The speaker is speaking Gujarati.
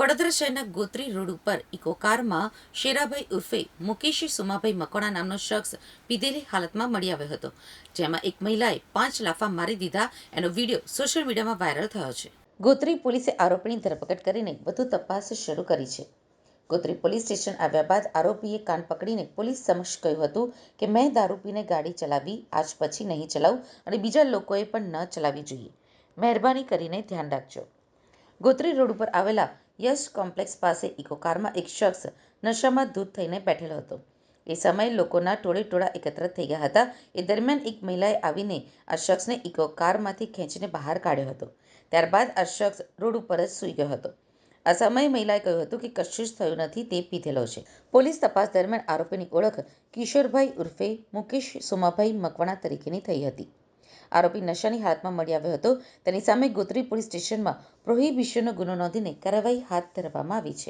વડોદરા શહેરના ગોત્રી રોડ ઉપર ઇકો કારમાં શેરાભાઈ ઉર્ફે મુકેશ સુમાભાઈ મકોણા નામનો શખ્સ પીધેલી હાલતમાં મળી આવ્યો હતો, જેમાં એક મહિલાએ પાંચ લાફા મારી દીધા, એનો વીડિયો સોશિયલ મીડિયામાં વાયરલ થયો છે. ગોત્રી પોલીસે આરોપીની ધરપકડ કરીને વધુ તપાસ શરૂ કરી છે. ગોત્રી પોલીસ સ્ટેશન આવ્યા બાદ આરોપીએ કાન પકડીને પોલીસ સમક્ષ કહ્યું હતું કે, મેં દારૂ પીને ગાડી ચલાવી, આજ પછી નહીં ચલાવું અને બીજા લોકોએ પણ ન ચલાવવી જોઈએ. મહેરબાની કરીને ધ્યાન રાખજો. ગોત્રી રોડ ઉપર આવેલા યશ કોમ્પ્લેક્સ પાસે ઇકોકારમાં એક શખ્સ નશામાં ધૂત થઈને બેઠેલો હતો. એ સમયે લોકોના ટોળે ટોળા એકત્ર થઈ ગયા હતા. એ દરમિયાન એક મહિલાએ આવીને આ શખ્સને ઇકો કારમાંથી ખેંચીને બહાર કાઢ્યો હતો. ત્યારબાદ આ શખ્સ રોડ ઉપર જ સૂઈ ગયો હતો. આ સમયે મહિલાએ કહ્યું હતું કે કશું જ થયું નથી, તે પીધેલો છે. પોલીસ તપાસ દરમિયાન આરોપીની ઓળખ કિશોરભાઈ ઉર્ફે મુકેશ સોમાભાઈ મકવાણા તરીકેની થઈ હતી. આરોપી નશાની હાલતમાં મળી આવ્યો હતો. તેની સામે ગોત્રી પોલીસ સ્ટેશનમાં પ્રોહિબિશનનો ગુનો નોંધીને કાર્યવાહી હાથ ધરવામાં આવી છે.